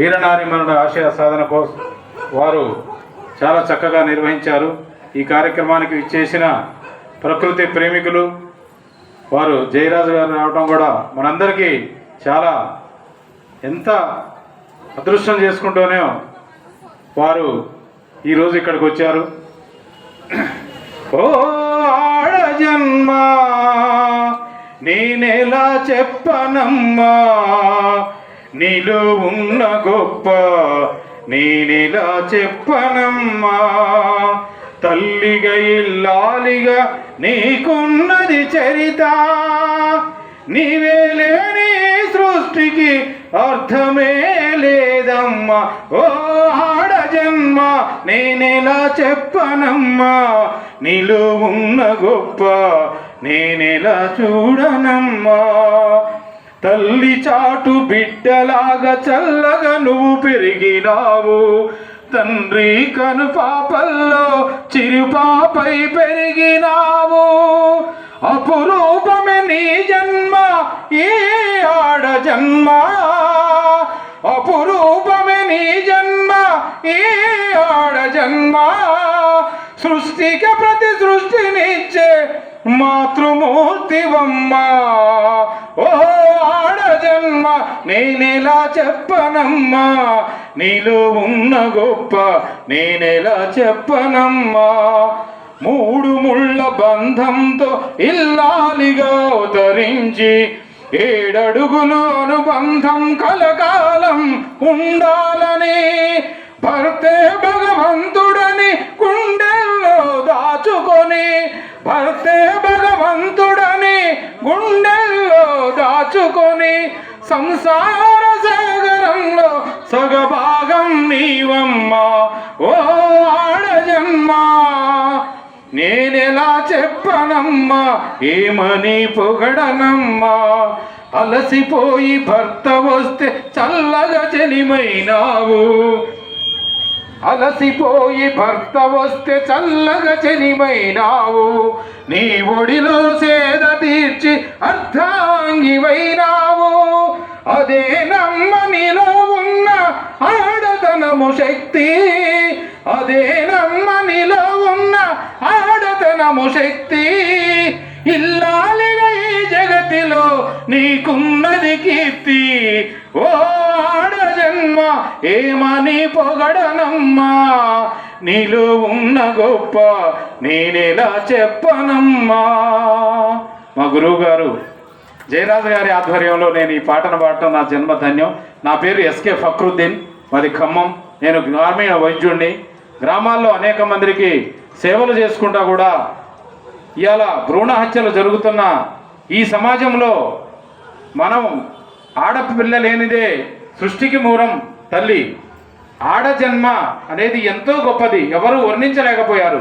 వీరనారిమనుల ఆశయ సాధన కోసం వారు చాలా చక్కగా నిర్వహించారు. ఈ కార్యక్రమానికి ఇచ్చేసిన ప్రకృతి ప్రేమికులు వారు జయరాజు గారు రావడం కూడా మనందరికీ చాలా ఎంత అదృష్టం చేసుకుంటూనే వారు ఈరోజు ఇక్కడికి వచ్చారు. ఓ ఆడ జన్మ నేనెలా చెప్పనమ్మా నీలో ఉన్న గొప్ప నేనిలా చెప్పనమ్మా? తల్లిగా ఇల్లాలిగా నీకున్నది చరిత. నీవే లేని సృష్టికి అర్థమే లేదమ్మా. ఓ ఆడ జన్మ నేనెలా చెప్పనమ్మా? నీలో ఉన్న గొప్ప నేనెలా చూడనమ్మా? తల్లి చాటు బిడ్డలాగా చల్లగా నువ్వు పెరిగినావు. తండ్రి కను పాపల్లో చిరుపాపై పెరిగినావు. అపురూపమే నీ జన్మ ఏ ఆడ జన్మ? అపురూపమే నీ జన్మ ఏ ఆడ జన్మ? సృష్టికి ప్రతి సృష్టిని మాతృమూర్తివమ్మ. ఓ ఆడజన్మ నేనెలా చెప్పనమ్మా. నీలో ఉన్న గొప్ప నేనెలా చెప్పనమ్మా. మూడు ముళ్ళ బంధంతో ఇల్లాలిగా అవతరించి ఏడడుగులు అనుబంధం కలకాలం ఉండాలని ధనవంతుడని గుండెల్లో దాచుకొని సంసార సాగరంలో సగభాగం నీవమ్మా. ఓ ఆడ నేనెలా చెప్పనమ్మా? ఏమని పొగడనమ్మా? అలసిపోయి భర్త వస్తే చల్లగా చెలిమైనావు. అలసిపోయి భర్త వస్తే చల్లగా చెలిమైనావు నీ ఒడిలో సేద తీర్చి అర్ధాంగివైనావు. అదే నమ్మ నీలో ఉన్న ఆడతనము శక్తి. అదే నమ్మ నీలో ఉన్న ఆడతనము శక్తి. ఇల్లాలిగా ఈ జగతిలో నీకున్నది కీర్తి. ఓ ఏమని పొగడనమ్మా? నీలో ఉన్న గొప్ప నేనేలా చెప్పనమ్మా? మా గురువు గారు జయరాజు గారి ఆధ్వర్యంలో నేను ఈ పాటను పాడటం నా జన్మ ధన్యం నా పేరు ఎస్కే ఫక్రుద్దీన్. మాది ఖమ్మం. నేను గ్రామీణ వైద్యుణ్ణి. గ్రామాల్లో అనేక మందికి సేవలు చేసుకుంటా కూడా ఇవాళ భ్రూణ హత్యలు జరుగుతున్న ఈ సమాజంలో మనం ఆడపిల్ల లేనిదే సృష్టికి మూలం తల్లి ఆడ జన్మ అనేది ఎంతో గొప్పది. ఎవరు వర్ణించలేకపోయారు.